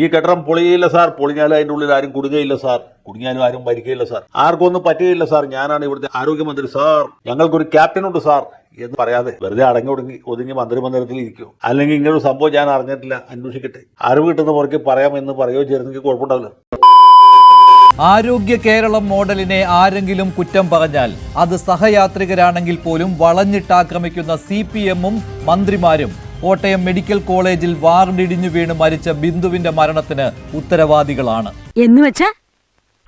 ഈ കെട്ടിടം പൊളിയില്ല സാർ. പൊളിഞ്ഞാലും അതിന്റെ ഉള്ളിൽ ആരും കുടുങ്ങയില്ല സാർ. കുടുങ്ങിയാലും ആരും മരിക്കയില്ല സാർ. ആർക്കും ഒന്നും പറ്റുകയില്ല സാർ. ഞാനാണ് ഇവിടുത്തെ ആരോഗ്യമന്ത്രി സാർ. ഞങ്ങൾക്കൊരു ക്യാപ്റ്റൻ ഉണ്ട് സാർ എന്ന് പറയാതെ വെറുതെ അടങ്ങി ഒടുങ്ങി ഒതുങ്ങി മന്ത്രിമന്ദിരത്തിൽ ഇരിക്കുമോ അല്ലെങ്കിൽ ഇങ്ങനൊരു സംഭവം ഞാൻ അറിഞ്ഞിട്ടില്ല. അന്വേഷിക്കട്ടെ. അറിവ് കിട്ടുന്ന പുറകെ പറയാമെന്ന് പറയോ ചേർന്നെങ്കിൽ കുഴപ്പമുണ്ടാവില്ല. ആരോഗ്യ കേരളം മോഡലിനെ ആരെങ്കിലും കുറ്റം പറഞ്ഞാൽ അത് സഹയാത്രികരാണെങ്കിൽ പോലും വളഞ്ഞിട്ടാക്രമിക്കുന്ന സി പി എമ്മും മന്ത്രിമാരും കോട്ടയം മെഡിക്കൽ കോളേജിൽ വാർഡിടിഞ്ഞു വീണ് മരിച്ച ബിന്ദുവിന്റെ മരണത്തിന് ഉത്തരവാദികളാണ്. എന്ന് വെച്ചാ?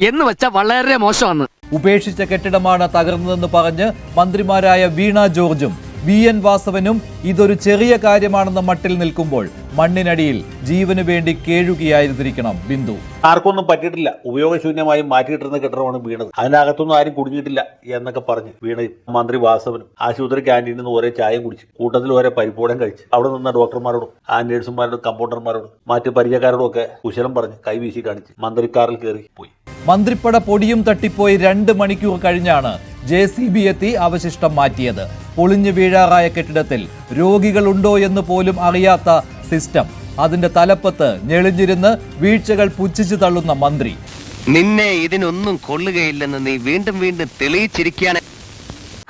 എന്ന് വെച്ചാ വളരെ മോശമാണ്. ഉപേക്ഷിച്ച കെട്ടിടമാണ് തകർന്നതെന്ന് പറഞ്ഞ് മന്ത്രിമാരായ വീണ ജോർജും വി എൻ വാസവനും ഇതൊരു ചെറിയ കാര്യമാണെന്ന മട്ടിൽ നിൽക്കുമ്പോൾ മണ്ണിനടിയിൽ ജീവന് വേണ്ടി കേഴുകയായിരുന്നിരിക്കണം ബിന്ദു. ആർക്കൊന്നും പറ്റിയിട്ടില്ല. ഉപയോഗശൂന്യമായി മാറ്റിയിട്ടിരുന്ന കെട്ടിടമാണ് വീണത്. അതിനകത്തൊന്നും ആരും കുടുങ്ങിയിട്ടില്ല എന്നൊക്കെ പറഞ്ഞ് വീണ മന്ത്രി വാസവനും ആശുപത്രി ക്യാന്റീനിൽ നിന്ന് ഓരോ ചായയും കുടിച്ച് കൂട്ടത്തിൽ ഓരോ പരിപ്പോടം കഴിച്ച് അവിടെ നിന്ന ഡോക്ടർമാരോടും ആ നേഴ്സുമാരോടും കമ്പൗണ്ടർമാരോടും മറ്റ് പരിചയക്കാരോടും ഒക്കെ കുശലം പറഞ്ഞ് കൈവീശി കാണിച്ച് മന്ത്രിക്കാറിൽ കയറി പോയി. മന്ത്രിപ്പട പൊടിയും തട്ടിപ്പോയി രണ്ട് മണിക്കൂർ കഴിഞ്ഞാണ് ജെ സി ബി എത്തി അവശിഷ്ടം മാറ്റിയത്. പൊളിഞ്ഞു വീഴാറായ കെട്ടിടത്തിൽ രോഗികളുണ്ടോ എന്ന് പോലും അറിയാത്ത സിസ്റ്റം. അതിന്റെ തലപ്പത്ത് ഞെളിഞ്ഞിരുന്ന് വീഴ്ചകൾ പുച്ഛിച്ചു തള്ളുന്ന മന്ത്രി. നിന്നെ ഇതിനൊന്നും കൊള്ളുകയില്ലെന്ന് നീ വീണ്ടും വീണ്ടും തെളിയിച്ചിരിക്കുകയാണ്.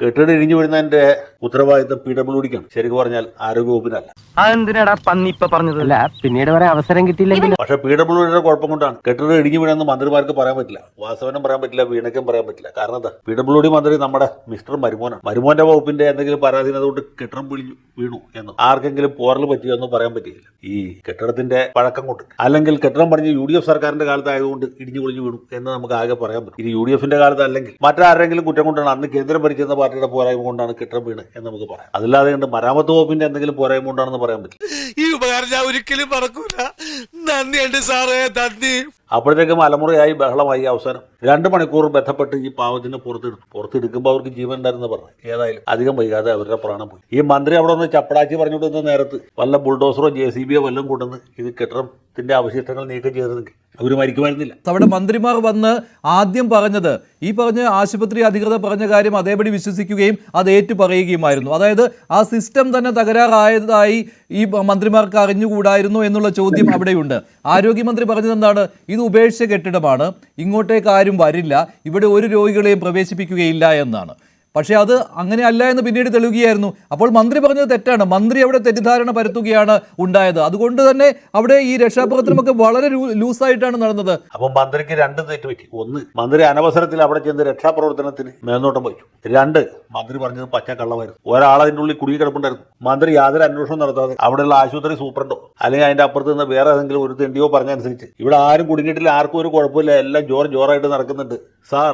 കെട്ടിടം ഇടിഞ്ഞു വീഴുന്നതിന്റെ ഉത്തരവാദിത്തം പി ഡബ്ല്യു ഡിക്കാണ്. ശരിക്കും പറഞ്ഞാൽ ആരോഗ്യവകുപ്പിനല്ല. അതെന്തിനാടാ പന്നി ഇപ്പൊ പറഞ്ഞത്? അല്ല പിന്നീട് വരെ അവസരം കിട്ടിയില്ലെങ്കിൽ പക്ഷെ പി ഡബ്ല്യു ഡിയുടെ കുഴപ്പം കൊണ്ടാണ്. കെട്ടിടം ഇടിഞ്ഞു വീണെന്ന് മന്ത്രിമാർക്ക് പറയാൻ പറ്റില്ല. വാസവനും പറയാൻ പറ്റില്ല വീണയ്ക്കും പറയാൻ പറ്റില്ല. കാരണം എന്താ? പി ഡബ്ല്യു ഡി മന്ത്രി നമ്മുടെ മിസ്റ്റർ മരുമോനാണ്. മരുമോന്റെ വകുപ്പിന്റെ എന്തെങ്കിലും പരാതി അതുകൊണ്ട് കെട്ടിടം പിടിഞ്ഞു വീണു എന്ന് ആർക്കെങ്കിലും പോറൽ പറ്റിയോ എന്ന് പറയാൻ പറ്റിയില്ല. ഈ കെട്ടിടത്തിന്റെ പഴക്കം കൊണ്ട്. അല്ലെങ്കിൽ കെട്ടിടം പറഞ്ഞ് യു ഡി എഫ് സർക്കാരിന്റെ കാലത്തായതുകൊണ്ട് ഇടിഞ്ഞു പൊളിഞ്ഞു വീണു എന്ന് നമുക്ക് ആകെ പറയാൻ പറ്റും. ഇനി യു ഡി എഫിന്റെ കാലത്ത് അല്ലെങ്കിൽ മറ്റാരെങ്കിലും കുറ്റം കൊണ്ടാണ് അന്ന് കേന്ദ്രം ഭരിച്ചിരുന്ന പാർട്ടിയുടെ പോരായ്മ കൊണ്ടാണ് കെട്ടിടം വീണ് എന്ന് നമുക്ക് പറയാം. അതില്ലാതെ കണ്ട് മരാമത്ത് വകുപ്പിന്റെ എന്തെങ്കിലും പോരായ്മ ഉണ്ടാണെന്ന് പറയാൻ പറ്റില്ല. ഈ ഉപകാരം ഞാൻ ഒരിക്കലും മറക്കൂല. നന്ദിയുണ്ട് സാറേ നന്ദി. അപ്പോഴത്തേക്കും അലമുറയായി ബഹളമായി അവസാനം. രണ്ട് മണിക്കൂർ ബന്ധപ്പെട്ട് ഈ പാവത്തിനെ പുറത്തെടുത്തു പുറത്തെടുക്കുമ്പോൾ അവർക്ക് ജീവൻ ഉണ്ടായിരുന്നു പറഞ്ഞു. ഏതായാലും. അധികം വൈകാതെ അവരുടെ പ്രാണം പോയി. ഈ മന്ത്രി അവിടെ ഒന്ന് ചപ്പടാച്ചി പറഞ്ഞുകൊണ്ടിരുന്ന നേരത്ത് വല്ല ബുൾഡോസറോ ജെ സി ബിയോ വല്ലതും കൊണ്ടുവന്ന് ഇത് കെട്ടിടത്തിന്റെ അവശിഷ്ടങ്ങൾ നീക്കം ചെയ്തിരുന്നെങ്കിൽ അവർ മരിക്കുമായിരുന്നില്ല. അവിടെ മന്ത്രിമാർ വന്ന് ആദ്യം പറഞ്ഞത് ഈ പറഞ്ഞ ആശുപത്രി അധികൃതർ പറഞ്ഞ കാര്യം അതേപടി വിശ്വസിക്കുകയും അത് ഏറ്റു പറയുകയുമായിരുന്നു അതായത് ആ സിസ്റ്റം തന്നെ തകരാറായതായി ഈ മന്ത്രിമാർക്ക് അറിഞ്ഞുകൂടായിരുന്നു എന്നുള്ള ചോദ്യം അവിടെയുണ്ട്. ആരോഗ്യമന്ത്രി പറഞ്ഞത് എന്താണ്? ഇത് ഉപേക്ഷിച്ച കെട്ടിടമാണ് ഇങ്ങോട്ടേക്ക് ആരും വരില്ല ഇവിടെ ഒരു രോഗികളെയും പ്രവേശിപ്പിക്കുകയില്ല എന്നാണ്. പക്ഷേ അത് അങ്ങനെ അല്ല എന്ന് പിന്നീട് തെളിയുകയായിരുന്നു. അപ്പോൾ മന്ത്രി പറഞ്ഞത് തെറ്റാണ്. മന്ത്രി അവിടെ തെറ്റിദ്ധാരണ പരത്തുകയാണ് ഉണ്ടായത്. അതുകൊണ്ട് തന്നെ അവിടെ ഈ രക്ഷാപ്രവർത്തനമൊക്കെ വളരെ ലൂസായിട്ടാണ് നടന്നത്. അപ്പോൾ മന്ത്രിക്ക് രണ്ട് തെറ്റ് പറ്റി. ഒന്ന് മന്ത്രി അനവസരത്തിൽ അവിടെ ചെന്ന് രക്ഷാപ്രവർത്തനത്തിന് മേൽനോട്ടം വഹിച്ചു. രണ്ട് മന്ത്രി പറഞ്ഞത് പച്ചക്കള്ളമായിരുന്നു. ഒരാളതിന്റെ ഉള്ളിൽ കുടുങ്ങി കിടപ്പുണ്ടായിരുന്നു മന്ത്രി യാതൊരു അന്വേഷണം നടത്താതെ അവിടെയുള്ള ആശുപത്രി സൂപ്രണ്ടോ അല്ലെങ്കിൽ അതിന്റെ അപ്പുറത്ത് നിന്ന് വേറെ ഏതെങ്കിലും ഒരു തെണ്ടിയോ പറഞ്ഞനുസരിച്ച് ഇവിടെ ആരും കുടുങ്ങിയിട്ടില്ല ആർക്കും ഒരു കുഴപ്പമില്ല എല്ലാം ജോർ ജോറായിട്ട് നടക്കുന്നുണ്ട്. സാർ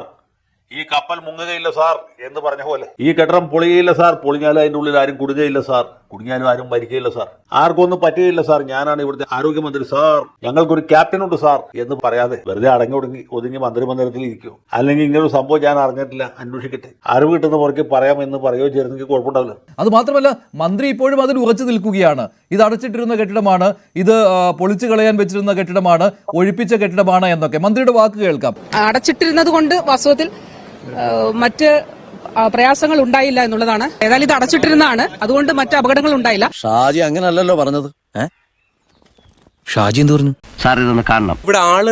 ഈ കപ്പൽ മുങ്ങുകയില്ല സാർ എന്ന് പറഞ്ഞ പോലെ. ഈ കെട്ടിടം പൊളിയില്ല സാർ. പൊളിഞ്ഞാലും അതിന്റെ ഉള്ളിൽ ആരും കുടുങ്ങയില്ല സാർ. കുടുങ്ങിയാലും ആരും മരിക്കുകയില്ല സാർ. ആർക്കും ഒന്നും പറ്റുകയില്ല സാർ. ഞാനാണ് ഇവിടുത്തെ ആരോഗ്യമന്ത്രി സാർ. ഞങ്ങൾക്കൊരു ക്യാപ്റ്റൻ ഉണ്ട് സാർ എന്ന് പറയാതെ വെറുതെ അടങ്ങി ഒടുങ്ങി ഒതുങ്ങി മന്ത്രിമന്ദിരത്തിൽ ഇരിക്കുമോ അല്ലെങ്കിൽ ഇങ്ങനെ ഒരു സംഭവം ഞാൻ അറിഞ്ഞിട്ടില്ല. അന്വേഷിക്കട്ടെ. അറിവ് കിട്ടുന്ന പുറകെ പറയാമെന്ന് പറയുകയോ ചേർന്നെങ്കിൽ കുഴപ്പമുണ്ടാവില്ല. അത് മാത്രമല്ല മന്ത്രി ഇപ്പോഴും അതിൽ ഉറച്ചു നിൽക്കുകയാണ്. ഇത് അടച്ചിട്ടിരുന്ന കെട്ടിടമാണ്. ഇത് പൊളിച്ചു കളയാൻ വെച്ചിരുന്ന കെട്ടിടമാണ്. ഒഴിപ്പിച്ച കെട്ടിടമാണ് എന്നൊക്കെ. മന്ത്രിയുടെ വാക്ക് കേൾക്കാം. അടച്ചിട്ടിരുന്നത് കൊണ്ട് വാസ്തവത്തിൽ മറ്റ് പ്രയാസങ്ങൾ ഉണ്ടായില്ല എന്നുള്ളതാണ്. ഏതായാലും ഇത് അടച്ചിട്ടിരുന്നതാണ്. അതുകൊണ്ട് മറ്റ് അപകടങ്ങൾ ഉണ്ടായില്ല. ഷാജി അങ്ങനല്ലല്ലോ പറഞ്ഞത്. ഷാജി എന്ത് പറഞ്ഞു? സാർ ഇതൊന്ന് കാണണം. ഇവിടെ ആൾ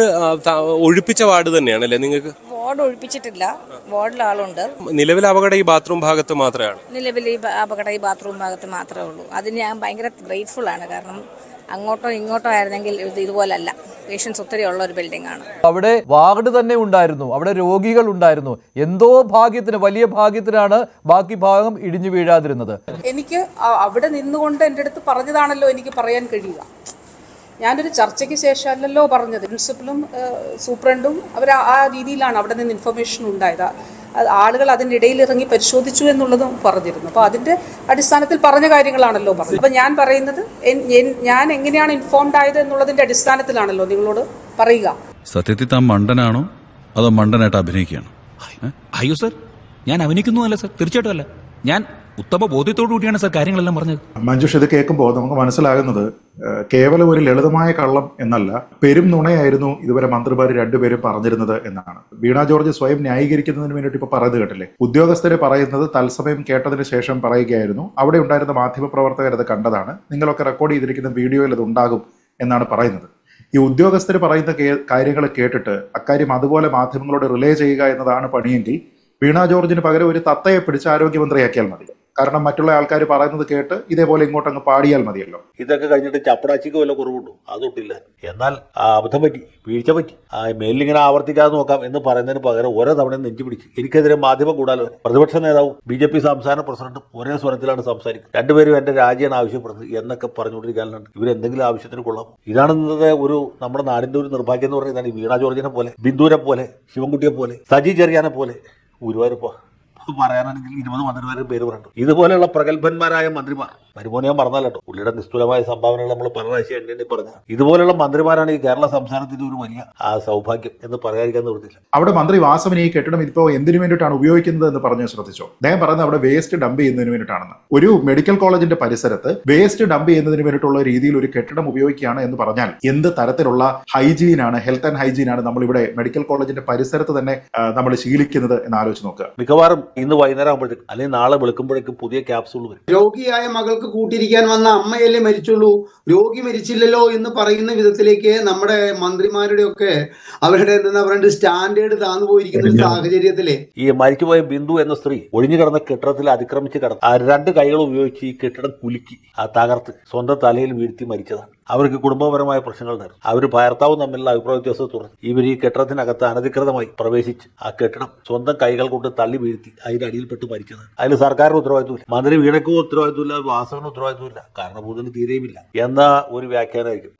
ഒഴിപ്പിച്ച വാർഡ് തന്നെയാണ് അല്ലേ നിങ്ങൾക്ക്? വാർഡ് ഒഴിപ്പിച്ചിട്ടില്ല. വാർഡിൽ ആളുണ്ട്. നിലവിൽ അപകടം ഈ ബാത്റൂം ഭാഗത്ത് മാത്രമാണ്. നിലവിൽ ഈ അപകടം ഈ ബാത്റൂം ഭാഗത്ത് മാത്രമേ ഉള്ളൂ. അതിന് ഞാൻ ഭയങ്കര ഗ്രേറ്റ്ഫുൾ ആണ്. കാരണം അങ്ങോട്ടോ ഇങ്ങോട്ടോ ആയിരുന്നെങ്കിൽ ഇത് ഇതുപോലല്ല. പേഷ്യൻസ് ഒത്തിരി ഉള്ള ഒരു ബിൽഡിംഗ് ആണ്. അവിടെ വാർഡ് തന്നെ ഉണ്ടായിരുന്നു. അവിടെ രോഗികൾ ഉണ്ടായിരുന്നു. എന്തോ ഭാഗ്യത്തിന് വലിയ ഭാഗ്യത്തിനാണ് ബാക്കി ഭാഗം ഇടിഞ്ഞു വീഴാതിരുന്നത്. എനിക്ക് അവിടെ നിന്നുകൊണ്ട് എന്റെ അടുത്ത് പറഞ്ഞതാണല്ലോ എനിക്ക് പറയാൻ കഴിയുക. ഞാനൊരു ചർച്ചയ്ക്ക് ശേഷമല്ലല്ലോ പറഞ്ഞത്. പ്രിൻസിപ്പലും സൂപ്രണ്ടും അവർ ആ രീതിയിലാണ് അവിടെ നിന്ന് ഇൻഫർമേഷൻ ഉണ്ടായത്. ആളുകൾ അതിന്റെ ഇടയിൽ ഇറങ്ങി പരിശോധിച്ചു എന്നുള്ളതും പറഞ്ഞിരുന്നു. അപ്പോൾ അതിന്റെ അടിസ്ഥാനത്തിൽ പറഞ്ഞ കാര്യങ്ങളാണല്ലോ പറഞ്ഞത്. അപ്പോൾ ഞാൻ പറയുന്നത് ഞാൻ എങ്ങനെയാണ് ഇൻഫോംഡ് ആയത് എന്നുള്ളതിന്റെ അടിസ്ഥാനത്തിലാണല്ലോ നിങ്ങളോട് പറയുക. സത്യത്തിൽ താൻ മണ്ടനാണോ? അതോ മണ്ടനായിട്ട് അഭിനയിക്കുകയാണോ? അയ്യോ സർ. ഞാൻ അഭിനയിക്കുന്നു അല്ല സർ. തീർച്ചയായിട്ടും അല്ല. ഞാൻ ഉത്തമ ബോധ്യത്തോടു കൂടിയാണ് സാർ കാര്യങ്ങളെല്ലാം പറഞ്ഞത്. മഞ്ജുഷ് ഇത് കേൾക്കുമ്പോൾ നമുക്ക് മനസ്സിലാകുന്നത് കേവലം ഒരു ലളിതമായ കള്ളം എന്നല്ല പെരും നുണയായിരുന്നു ഇതുവരെ മന്ത്രിമാർ രണ്ടുപേരും പറഞ്ഞിരുന്നത് എന്നാണ്. വീണ ജോർജ് സ്വയം ന്യായീകരിക്കുന്നതിന് വേണ്ടിയിട്ട് ഇപ്പൊ പറയുന്നത് കേട്ടില്ലേ? ഉദ്യോഗസ്ഥരെ പറയുന്നത് തത്സമയം കേട്ടതിന് ശേഷം പറയുകയായിരുന്നു. അവിടെ ഉണ്ടായിരുന്ന മാധ്യമപ്രവർത്തകർ അത് കണ്ടതാണ്. നിങ്ങളൊക്കെ റെക്കോർഡ് ചെയ്തിരിക്കുന്ന വീഡിയോയിൽ അത് ഉണ്ടാകും എന്നാണ് പറയുന്നത്. ഈ ഉദ്യോഗസ്ഥർ പറയുന്ന കാര്യങ്ങൾ കേട്ടിട്ട് അക്കാര്യം അതുപോലെ മാധ്യമങ്ങളോട് റിലേ ചെയ്യുക എന്നതാണ് പണിയെങ്കിൽ വീണ ജോർജിന് പകരം ഒരു തത്തയെ പിടിച്ച് ആരോഗ്യമന്ത്രിയാക്കിയാൽ മതി. കാരണം മറ്റുള്ള ആൾക്കാർ പറയുന്നത് കേട്ട് ഇതേപോലെ ഇങ്ങോട്ട് അങ്ങ് പാടിയാൽ മതിയല്ലോ. ഇതൊക്കെ കഴിഞ്ഞിട്ട് ചപ്പടാച്ചിക്ക് വല്ല കുറവുണ്ടോ? അതൊട്ടില്ല. എന്നാൽ അബദ്ധം പറ്റി വീഴ്ച പറ്റി ആ മേലിങ്ങനെ ആവർത്തിക്കാതെ നോക്കാം എന്ന് പറയുന്നതിന് പകരം ഓരോ തവണയും നെഞ്ചു പിടിച്ച്. എനിക്കെതിരെ മാധ്യമം കൂടാലോ? പ്രതിപക്ഷ നേതാവും ബി ജെ പി സംസ്ഥാന പ്രസിഡന്റും ഒരേ സ്വരത്തിലാണ് സംസാരിക്കുന്നത്. രണ്ടുപേരും എന്റെ രാജ്യമാണ് ആവശ്യപ്പെടുന്നത് എന്നൊക്കെ പറഞ്ഞുകൊണ്ടിരിക്കാനുണ്ട്. ഇവരെന്തെങ്കിലും ആവശ്യത്തിന് കൊള്ളാം. ഇതാണ് ഒരു നമ്മുടെ നാടിന്റെ ഒരു നിർഭാഗ്യം എന്ന് പറയുന്നത്. വീണ ജോർജിനെ പോലെ ബിന്ദുരെ പോലെ ശിവൻകുട്ടിയെ പോലെ സജി ചെറിയാനെ പോലെ. ഗുരുവായൂരപ്പ. പറയാനാണെങ്കിൽ ഇരുപത് മന്ത്രിമാരുടെ പേര് പറഞ്ഞു ഇതുപോലെയുള്ള പ്രഗത്ഭന്മാരായ മന്ത്രിമാർ മരുമോനെ ഞാൻ പറഞ്ഞല്ലോ പുള്ളിയുടെ നിസ്തുലമായ സംഭാവനകൾ നമ്മൾ പല പ്രാവശ്യം എണ്ണി പറഞ്ഞ ഇതുപോലെയുള്ള മന്ത്രിമാരാണ് ഈ കേരള സംസ്ഥാനത്തിന്റെ ഒരു വലിയ ആ സൗഭാഗ്യം എന്ന് പറയാതിരിക്കാൻ നിർത്തില്ല അവിടെ മന്ത്രി വാസവിനെ ഈ കെട്ടിടം ഇപ്പോൾ എന്തിനു വേണ്ടിയിട്ടാണ് ഉപയോഗിക്കുന്നത് എന്ന് പറഞ്ഞു ശ്രദ്ധിച്ചോ? അദ്ദേഹം പറയുന്നത് അവിടെ വേസ്റ്റ് ഡംപ് ചെയ്യുന്നതിന് വേണ്ടിയിട്ടാണെന്ന്. ഒരു മെഡിക്കൽ കോളേജിന്റെ പരിസരത്ത് വേസ്റ്റ് ഡംപ് ചെയ്യുന്നതിന് വേണ്ടിയിട്ടുള്ള രീതിയിൽ ഒരു കെട്ടിടം ഉപയോഗിക്കുകയാണ് എന്ന് പറഞ്ഞാൽ എന്ത് തരത്തിലുള്ള ഹൈജീൻ ആണ് ഹെൽത്ത് ആൻഡ് ഹൈജീനാണ് നമ്മൾ ഇവിടെ മെഡിക്കൽ കോളേജിന്റെ പരിസരത്ത് തന്നെ നമ്മൾ ശീലിക്കുന്നത് എന്ന് ആലോചിച്ച് നോക്കുക. മിക്കവാറും ഇന്ന് വൈകുന്നേരം ആകുമ്പോഴേക്കും അല്ലെങ്കിൽ നാളെ വെളുക്കുമ്പോഴേക്കും പുതിയ ക്യാപ്സൂൾ വരും. രോഗിയായ മകൾക്ക് കൂട്ടിരിക്കാൻ വന്ന അമ്മയല്ലേ മരിച്ചുള്ളൂ. രോഗി മരിച്ചില്ലല്ലോ എന്ന് പറയുന്ന വിധത്തിലേക്ക് നമ്മുടെ മന്ത്രിമാരുടെ ഒക്കെ അവരുടെ എന്താ പറയുക സ്റ്റാൻഡേർഡ് താന്നു പോയിരിക്കുന്ന ഒരു സാഹചര്യത്തിലെ. ഈ മരിച്ചുപോയ ബിന്ദു എന്ന സ്ത്രീ ഒഴിഞ്ഞു കിടന്ന കെട്ടിടത്തിൽ അതിക്രമിച്ച് കിടന്നു ആ രണ്ട് കൈകൾ ഉപയോഗിച്ച് ഈ കെട്ടിടം കുലുക്കി ആ തകർത്ത് സ്വന്തം തലയിൽ വീഴ്ത്തി മരിച്ചതാണ്. അവർക്ക് കുടുംബപരമായ പ്രശ്നങ്ങൾ നേരിടും. അവർ ഭർത്താവും തമ്മിലുള്ള അഭിപ്രായ വ്യത്യാസത്തെ തുടർന്ന് ഇവർ ഈ കെട്ടിടത്തിനകത്ത് അനധികൃതമായി പ്രവേശിച്ച് ആ കെട്ടിടം സ്വന്തം കൈകൾ കൊണ്ട് തള്ളി വീഴ്ത്തി അതിന്റെ അടിയിൽപ്പെട്ട് മരിച്ചതാണ്. അതിൽ സർക്കാരിന് ഉത്തരവാദിത്വമില്ല. മന്ത്രി വീണക്കും ഉത്തരവാദിത്വമില്ല വാസവനും ഉത്തരവാദിത്വമില്ല. കാരണഭൂതന് തീരെയുമില്ല എന്ന ഒരു വ്യാഖ്യാനമായിരിക്കും.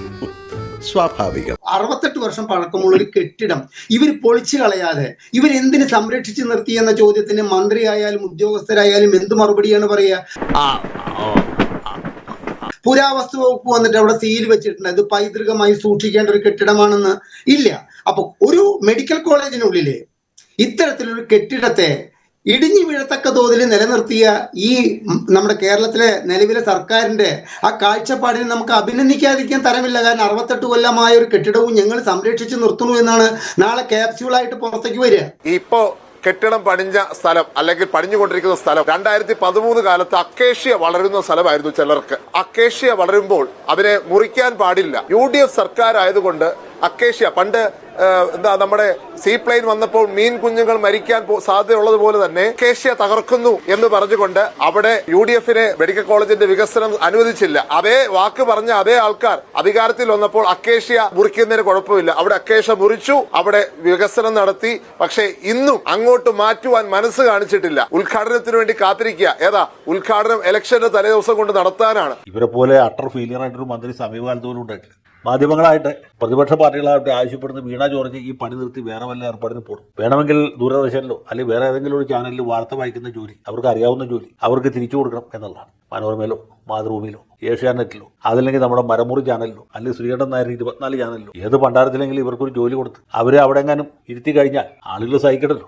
സ്വാഭാവികം. അറുപത്തെട്ട് വർഷം പഴക്കമുള്ള ഒരു കെട്ടിടം ഇവർ പൊളിച്ചു കളയാതെ ഇവർ എന്തിന് സംരക്ഷിച്ചു നിർത്തി എന്ന ചോദ്യത്തിന് മന്ത്രിയായാലും ഉദ്യോഗസ്ഥരായാലും എന്ത് മറുപടിയാണ് പറയുക? പുരാവസ്തു വകുപ്പ് വന്നിട്ട് അവിടെ സീൽ വെച്ചിട്ടുണ്ട് ഇത് പൈതൃകമായി സൂക്ഷിക്കേണ്ട ഒരു കെട്ടിടമാണെന്ന് ഇല്ല. അപ്പൊ ഒരു മെഡിക്കൽ കോളേജിനുള്ളിൽ ഇത്തരത്തിലൊരു കെട്ടിടത്തെ ഇടിഞ്ഞു വീഴത്തക്ക തോതിൽ നിലനിർത്തിയ ഈ നമ്മുടെ കേരളത്തിലെ നിലവിലെ സർക്കാരിന്റെ ആ കാഴ്ചപ്പാടിനെ നമുക്ക് അഭിനന്ദിക്കാതിരിക്കാൻ തരമില്ല. കാരണം അറുപത്തെട്ട് കൊല്ലമായ ഒരു കെട്ടിടവും ഞങ്ങൾ സംരക്ഷിച്ചു നിർത്തുന്നു എന്നാണ് നാളെ ക്യാപ്സ്യൂളായിട്ട് പുറത്തേക്ക് വരിക. ഇപ്പോ കെട്ടിടം പണിഞ്ഞ സ്ഥലം അല്ലെങ്കിൽ പണിഞ്ഞുകൊണ്ടിരിക്കുന്ന സ്ഥലം രണ്ടായിരത്തി പതിമൂന്ന് കാലത്ത് അക്കേഷ്യ വളരുന്ന സ്ഥലമായിരുന്നു ചിലർക്ക്. അക്കേഷ്യ വളരുമ്പോൾ അവരെ മുറിക്കാൻ പാടില്ല. യു സർക്കാർ ആയതുകൊണ്ട് അക്കേഷ്യ. പണ്ട് എന്താ നമ്മുടെ സീ പ്ലെയിൻ വന്നപ്പോൾ മീൻ കുഞ്ഞുങ്ങൾ മരിക്കാൻ സാധ്യത സാധ്യതയുള്ളതുപോലെ തന്നെ അക്കേഷ്യ തകർക്കുന്നു എന്ന് പറഞ്ഞുകൊണ്ട് അവിടെ യു ഡി എഫിനെ മെഡിക്കൽ കോളേജിന്റെ വികസനം അനുവദിച്ചില്ല. അതേ വാക്ക് പറഞ്ഞ അതേ ആൾക്കാർ അധികാരത്തിൽ വന്നപ്പോൾ അക്കേഷ്യ മുറിക്കുന്നതിന് കുഴപ്പമില്ല. അവിടെ അക്കേഷ്യ മുറിച്ചു അവിടെ വികസനം നടത്തി. പക്ഷേ ഇന്നും അങ്ങോട്ട് മാറ്റുവാൻ മനസ്സ് കാണിച്ചിട്ടില്ല. ഉദ്ഘാടനത്തിന് വേണ്ടി കാത്തിരിക്കുക. ഏതാ? ഉദ്ഘാടനം ഇലക്ഷന്റെ തലേദിവസം കൊണ്ട് നടത്താനാണ്. ഇവരെ പോലെ അട്ടർ ഫെയിലിയർ ആയിട്ടൊരു മന്ത്രി സമീപകാലത്ത് പോലും ഉണ്ടായിട്ടില്ല. മാധ്യമങ്ങളായിട്ട് പ്രതിപക്ഷ പാർട്ടികളായിട്ട് ആവശ്യപ്പെടുന്ന വീണ ജോർജ് ഈ പണി നിർത്തി വേറെ വല്ല ഏർപ്പാടിന് പോകും വേണമെങ്കിൽ ദൂരദർശനിലോ അല്ലെങ്കിൽ വേറെ ഏതെങ്കിലും ഒരു ചാനലിൽ വാർത്ത വായിക്കുന്ന ജോലി അവർക്ക് അറിയാവുന്ന ജോലി അവർക്ക് തിരിച്ചു കൊടുക്കണം എന്നുള്ളതാണ്. മനോരമയിലോ മാതൃഭൂമിയിലോ ഏഷ്യാനെറ്റിലോ അതല്ലെങ്കിൽ നമ്മുടെ മരമുറി ചാനലിലോ അല്ലെങ്കിൽ ശ്രീകണ്ഠൻ നായർ ഇരുപത്തിനാല് ചാനലിലോ ഏത് പണ്ടാരത്തിലെങ്കിലും ഇവർക്കൊരു ജോലി കൊടുത്ത് അവരെ അവിടെ എങ്ങാനും ഇരുത്തി കഴിഞ്ഞാൽ ആളുകൾ സഹിക്കണല്ലോ